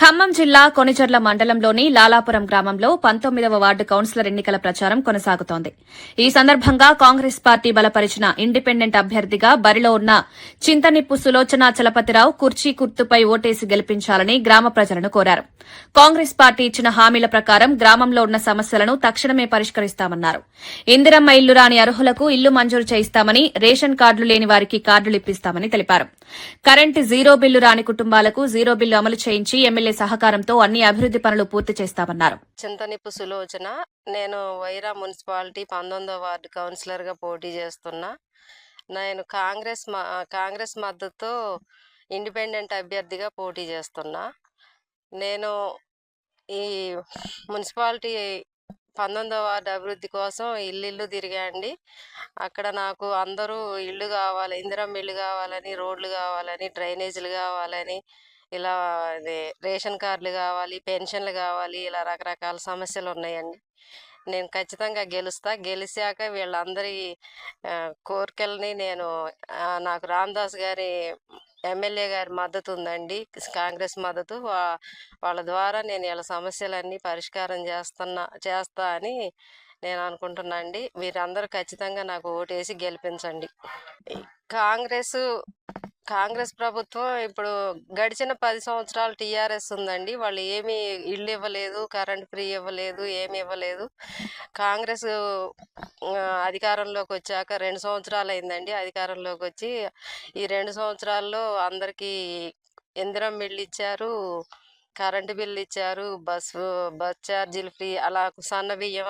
ఖమ్మం జిల్లా కొనిచర్ల మండలంలోని లాలాపురం గ్రామంలో పంతొమ్మిదవ వార్డు కౌన్సిలర్ ఎన్నికల ప్రచారం కొనసాగుతోంది. ఈ సందర్భంగా కాంగ్రెస్ పార్టీ బలపరిచిన ఇండిపెండెంట్ అభ్యర్థిగా బరిలో ఉన్న చింతనిప్పు సులోచన చలపతిరావు కుర్చీ గుర్తుపై ఓటేసి గెలిపించాలని గ్రామ ప్రజలను కోరారు. కాంగ్రెస్ పార్టీ ఇచ్చిన హామీల ప్రకారం గ్రామంలో ఉన్న సమస్యలను తక్షణమే పరిష్కరిస్తామన్నారు. ఇందిరమ్మ ఇల్లు రాని అర్హులకు ఇల్లు మంజూరు చేయిస్తామని రేషన్ కార్డులు లేని వారికి కార్డులు ఇప్పిస్తామని తెలిపారు. కరెంటు జీరో బిల్లు రాని కుటుంబాలకు జీరో బిల్లు అమలు చేయించి ఎమ్మెల్యే సహకారంతో అన్ని అభివృద్ధి పనులు పూర్తి చేస్తామన్నారు. చింతనిప్పు సులోచన నేను వైరా మున్సిపాలిటీ పంతొమ్మిదో వార్డు కౌన్సిలర్గా పోటీ చేస్తున్నా. నేను కాంగ్రెస్ మ- కాంగ్రెస్ మద్దతు ఇండిపెండెంట్ అభ్యర్థిగా పోటీ చేస్తున్నా. నేను ఈ మున్సిపాలిటీ పంతొమ్మిదో వార్డు అభివృద్ధి కోసం ఇల్లు ఇల్లు తిరిగాండి అక్కడ నాకు అందరూ ఇల్లు కావాలి ఇందిరమ్మ ఇల్లు కావాలని రోడ్లు కావాలని డ్రైనేజీలు కావాలని ఇలా ఇది రేషన్ కార్డులు కావాలి పెన్షన్లు కావాలి ఇలా రకరకాల సమస్యలు ఉన్నాయండి. నేను ఖచ్చితంగా గెలుస్తా. గెలిచాక వీళ్ళందరి కోరికల్ని నేను నాకు రామదాస్ గారి ఎమ్మెల్యే గారి మద్దతు ఉందండి కాంగ్రెస్ మద్దతు. వాళ్ళ ద్వారా నేను ఇలా సమస్యలన్నీ పరిష్కారం చేస్తున్నా చేస్తా అని నేను అనుకుంటున్నా అండి. మీరందరూ ఖచ్చితంగా నాకు ఓటేసి గెలిపించండి. కాంగ్రెస్ కాంగ్రెస్ ప్రభుత్వం ఇప్పుడు గడిచిన పది సంవత్సరాలు టీఆర్ఎస్ ఉందండి. వాళ్ళు ఏమీ ఇల్లు ఇవ్వలేదు కరెంట్ ఫ్రీ ఇవ్వలేదు ఏమి ఇవ్వలేదు. కాంగ్రెస్ అధికారంలోకి వచ్చాక రెండు సంవత్సరాలు అయిందండి అధికారంలోకి వచ్చి. ఈ రెండు సంవత్సరాల్లో అందరికీ ఇందిరం బిల్లు ఇచ్చారు కరెంటు బిల్లు ఇచ్చారు బస్సు బస్ ఛార్జీలు ఫ్రీ అలా సన్న బియ్యం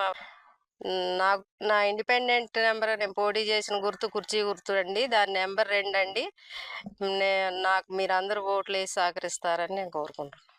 నా నా ఇండిపెండెంట్ నెంబర్ నేను పోటీ చేసిన గుర్తు కుర్చీ గుర్తు అండి దాని నెంబర్ రెండు అండి నాకు నాకు మీరందరూ ఓట్లు వేసి సహకరిస్తారని నేను కోరుకుంటున్నాను